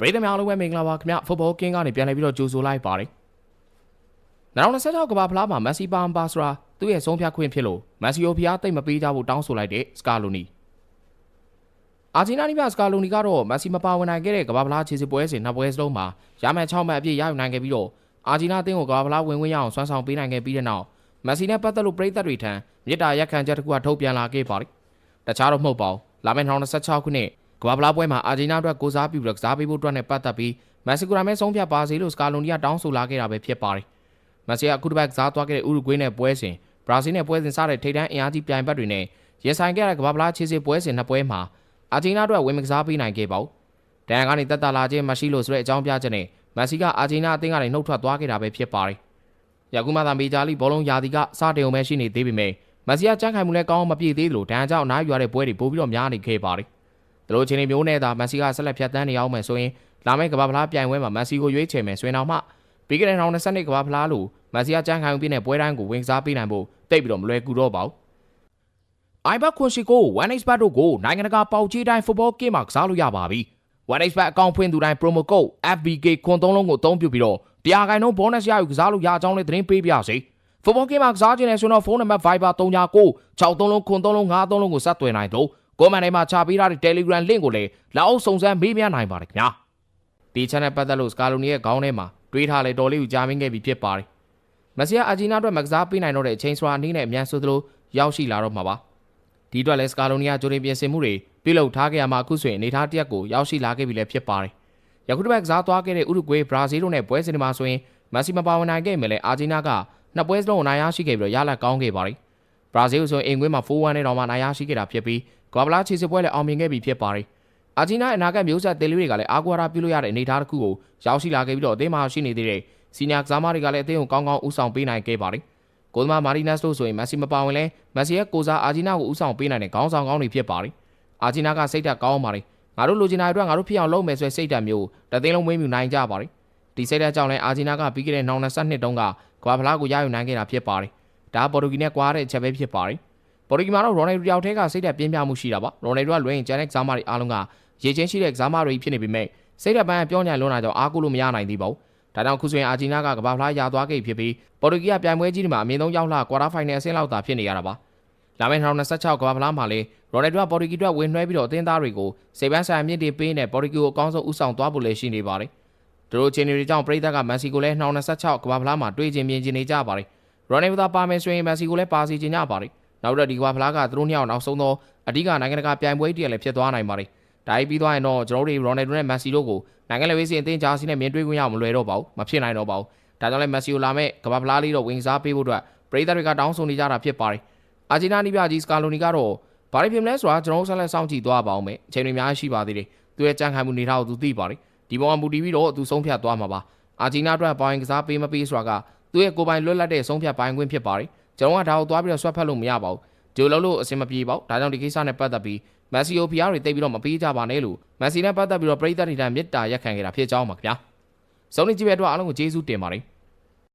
ပရိသတ်များအားလုံးပဲမင်္ဂလာပါခင်ဗျဖုတ်ဘောကင်းကနေပြန်လည်ပြီးတော့ကြိုဆိုလိုက်ပါတယ်2026ကမ္ဘာဖလားမှာမက်ဆီပါမ်ပါစရာသူ့ရဲ့ဆုံးဖြတ်ခွင့်ဖြစ်လို့မက်ဆီယိုဖျားတိတ်မပေးကြဖို့တောင်းဆိုလိုက်တဲ့စကာလိုနီအာဂျင်နာနီးပြစကာလိုနီကတော့မက်ဆီမပါဝင်နိုင်ခဲ့တဲ့ကမ္ဘာဖလားခြေစစ်ပွဲစဉ်နှစ်ပွဲစလုံးမှာရမယ်6မှတ်အပြည့်ရယူနိုင်ခဲ့ပြီးတော့အာဂျင်နာအသင်းကိုကမ္ဘာဖလားဝင်ဝင်ရအောင်ဆွမ်းဆောင်ပေးနိုင်ခဲ့ပြီးတဲ့နောက်မက်ဆီနဲ့ပတ်သက်လို့ပြည်သက်တွေထံမြစ်တာရက်ခံချက်တစ်ခုကထုတ်ပြန်လာခဲ့ပါတယ်တခြားတော့မဟုတ်ပါဘူးလာမယ့်2026ခုနှစ် ကမ္ဘာဖလားပွဲမှာအာဂျင်နာအတွက်ကိုစားပြုပြီးကစားပေးဖို့အတွက်နဲ့ပတ်သက်ပြီးမက်ဆီကိုရာမဲဆုံးဖြတ်ပါစေလို့စကာလွန်ဒီယာတောင်းဆိုလာခဲ့တာပဲဖြစ်ပါတယ်။မက်ဆီကအခုတစ်ပတ်ကစားသွားခဲ့တဲ့ဥရုဂွေးနဲ့ပွဲစဉ်ဘရာဇီးနဲ့ပွဲစဉ်စတဲ့ထိပ်တန်းအင်အားကြီးပြိုင်ဘက်တွေနဲ့ရင်ဆိုင်ခဲ့တဲ့ကမ္ဘာဖလားခြေစစ်ပွဲစဉ်နှစ်ပွဲမှာအာဂျင်နာအတွက်ဝင်မကစားပေးနိုင်ခဲ့ပါဘူး။တန်ကနေတက်တာလာခြင်းမရှိလို့ဆိုတဲ့အကြောင်းပြချက်နဲ့မက်ဆီကအာဂျင်နာအသင်းကနေနှုတ်ထွက်သွားခဲ့တာပဲဖြစ်ပါတယ်။ယခုမှသာမေဂျာလိဘောလုံးယာတီကစတင်ုံပဲရှိနေသေးပေမဲ့မက်ဆီကကြမ်းခိုင်မှုလည်းကောင်းအောင်မပြည့်သေးလို့ဒဏ်ကြောင့်အနားယူရတဲ့ပွဲတွေပိုပြီးတော့များနေခဲ့ပါတယ်။ ဒီလိုအခြေအနေမျိုးနဲ့သာမက်ဆီကဆက်လက်ဖြတ်တန်းနေအောင်မယ်ဆိုရင်လာမယ့်ကမ္ဘာဖလားပြိုင်ပွဲမှာမက်ဆီကိုရွေးချယ်မယ်ဆိုရင်တော့မှပြီးခဲ့တဲ့2022ကမ္ဘာဖလားလို့မက်ဆီကကြမ်းခိုင်ပြည့်တဲ့ပွဲတိုင်းကိုဝင်စားပေးနိုင်ဖို့တိတ်ပြီးတော့မလွယ်ကူတော့ပါဘူး။ iBet ခွန်ရှိကို 1xbet တို့ကိုနိုင်ငံတကာပေါက်ကြီးတိုင်း football game မှာကစားလို့ရပါပြီ။ 1xbet အကောင့်ဖွင့်သူတိုင်း promo code FBK ခွန်သုံးလုံးကိုအသုံးပြုပြီးတော့တရားခိုင်နှုန်း bonus ရယူကစားလို့ရအကြောင်းလေးသတင်းပေးပါရစေ။ football game မှာကစားခြင်းနဲ့ဆိုတော့ဖုန်းနံပါတ် Viber 39 6သုံးလုံးခွန်သုံးလုံး5သုံးလုံးကိုဆက်သွယ်နိုင်တော့ ကိုမန်တိုင်းမှာချပေးထားတဲ့ Telegram link ကိုလည်းလက်အောက်စုံစမ်းမေးမြန်းနိုင်ပါတယ်ခင်ဗျာဒီ channel ပတ်သက်လို့စကာလိုနီရဲ့ခေါင်းထဲမှာတွေးထားလေတော်လေးကိုကြားမင်းခဲ့ပြီးဖြစ်ပါတယ်မက်ဆီယာအာဂျီနာအတွက်မကစားပေးနိုင်တော့တဲ့အချိန်ဆိုတာအနည်းနဲ့အမြန်ဆိုသလိုရောက်ရှိလာတော့မှာပါဒီအတွက်လည်းစကာလိုနီယာဂျိုရင်ပြင်ဆင်မှုတွေပြုလုပ်ထားခဲ့ရမှာအခုဆိုရင်အနေထားတစ်ရက်ကိုရောက်ရှိလာခဲ့ပြီလည်းဖြစ်ပါတယ်ယခုတစ်ပတ်ကစားသွားခဲ့တဲ့ဥရုဂွေးဘရာဇီးတို့နဲ့ပွဲစဉ်တွေမှာဆိုရင်မက်ဆီမပါဝင်နိုင်ခဲ့မယ်လေအာဂျီနာကနှစ်ပွဲစလုံးအနိုင်ရရှိခဲ့ပြီးတော့ရလဒ်ကောင်းခဲ့ပါတယ်ဘရာဇီးဆိုရင်အင်ကွင်းမှာ4-1နဲ့တော့မှနိုင်ရရှိခဲ့တာဖြစ်ပြီး ဂွာဘလာချီစစ်ပွဲလည်းအောင်မြင်ခဲ့ပြီဖြစ်ပါတယ်။အာဂျီနာအနာဂတ်မျိုးဆက်သေးလေးတွေကလည်းအာကွာရာပြုလို့ရတဲ့အနေအထားတစ်ခုကိုရောက်ရှိလာခဲ့ပြီးတော့အသင်းမှာရှိနေသေးတဲ့စီနီယာကစားမတွေကလည်းအသင်းကိုကောင်းကောင်းဦးဆောင်ပေးနိုင်ခဲ့ပါတယ်။ကိုသမားမာရီနက်စ်တို့ဆိုရင်မက်ဆီမပါဝင်လဲမက်ဆီရဲ့ကိုစားအာဂျီနာကိုဦးဆောင်ပေးနိုင်တဲ့ခေါင်းဆောင်ကောင်းတွေဖြစ်ပါတယ်။အာဂျီနာကစိတ်ဓာတ်ကောင်းပါတယ်။ငါတို့လိုချင်တာအတွက်ငါတို့ဖြစ်အောင်လုပ်မယ်ဆိုတဲ့စိတ်ဓာတ်မျိုးတသိန်းလုံးမွေးမြူနိုင်ကြပါတယ်။ဒီစိတ်ဓာတ်ကြောင့်လည်းအာဂျီနာကပြီးခဲ့တဲ့2022တုန်းကကွာဖလားကိုရယူနိုင်ခဲ့တာဖြစ်ပါတယ်။ဒါပေါ်တူဂီနဲ့ကွာတဲ့အချက်ပဲဖြစ်ပါတယ်။ ပေါ်တူဂီမှာတော့ရိုနယ်ဒိုတယောက်တည်းကစိတ်သက်ပြင်းပြမှုရှိတာပါရိုနယ်ဒိုကလွှဲရင်ကျန်တဲ့ကစားမတွေအားလုံးကရေချင်းရှိတဲ့ကစားမတွေဖြစ်နေပေမဲ့စိတ်သက်ပိုင်းပြောညံလွန်းတာကြောင့်အားကိုးလို့မရနိုင်သေးပါဘူးဒါကြောင့်ခုဆိုရင်အာဂျီနာကကမ္ဘာဖလားရသွားခဲ့ဖြစ်ပြီးပေါ်တူဂီကပြိုင်ပွဲကြီးတွေမှာအမြင့်ဆုံးရောက်လာကွာတာဖိုင်နယ်အဆင့်လောက်သာဖြစ်နေရတာပါလာမယ့်2026ကမ္ဘာဖလားမှာလေရိုနယ်ဒိုကပေါ်တူဂီအတွက်ဝင်နှွှဲပြီးတော့အသင်းသားတွေကိုစိတ်ပန်းဆိုင်အမြင့်တွေပေးနေပေါ်တူဂီကိုအကောင်းဆုံးဦးဆောင်သွားဖို့လည်းရှိနေပါတယ်သူတို့ချင်းတွေကြောင့်ပြည်သက်ကမန်စီကိုလည်း2026ကမ္ဘာဖလားမှာတွေ့ချင်မြင်ချင်နေကြပါတယ်ရိုနယ်ဒိုသာပါမယ်ဆိုရင်မန်စီကိုလည်းပါစီချင်ကြပါတယ် နောက်တော့ဒီကမ္ဘာဖလားကသူတို့နှစ်ယောက်နောက်ဆုံးသောအဓိကနိုင်ငံတကာပြိုင်ပွဲတည်းလည်းဖြစ်သွားနိုင်ပါတယ်။ဒါပြီးသွားရင်တော့ကျွန်တော်တို့ရိုနယ်ဒိုနဲ့မက်ဆီတို့ကိုနိုင်ငံလက်ဝေးစီအသင်းဂျာစီနဲ့မြင်တွေ့ခွင့်ရအောင်မလွယ်တော့ပါဘူး။မဖြစ်နိုင်တော့ပါဘူး။ဒါကြောင့်လည်းမက်ဆီကိုလာမဲ့ကမ္ဘာဖလားလေးတော့ဝင်စားပေးဖို့အတွက်ပရိသတ်တွေကတောင်းဆိုနေကြတာဖြစ်ပါတယ်။အာဂျင်နာနီပြကြီးစကာလိုနီကတော့ဘာတွေဖြစ်မလဲဆိုတာကျွန်တော်တို့ဆက်လက်စောင့်ကြည့်သွားပါအောင်မယ်။အချိန်တွေအများကြီးရှိပါသေးတယ်။သူရဲ့ကြံ့ခိုင်မှုနေထားကိုသူသိပါတယ်။ဒီပေါ်မှာမူတည်ပြီးတော့သူဆုံးဖြတ်သွားမှာပါ။အာဂျင်နာအတွက်ပိုင်းကစားပေးမပေးဆိုတာကသူ့ရဲ့ကိုယ်ပိုင်လွတ်လပ်တဲ့ဆုံးဖြတ်ပိုင်းခွင့်ဖြစ်ပါတယ်။ ကျွန်တော်ကဒါကိုသွားပြီးတော့ဆွတ်ဖက်လို့မရပါဘူး။ဒီလိုလုပ်လို့အဆင်မပြေပါဘူးဒါကြောင့်ဒီကိစ္စနဲ့ပတ်သက်ပြီးမက်ဆီယိုဖီယာတွေတိတ်ပြီးတော့မပေးကြပါနဲ့လို့မက်ဆီနဲ့ပတ်သက်ပြီးတော့ပရိသတ်တွေတန်းမြစ်တာရက်ခံခဲ့တာဖြစ်ကြောင်းပါခင်ဗျာစုံနေကြည့်တဲ့အတွက်အားလုံးကိုကျေးဇူးတင်ပါတယ်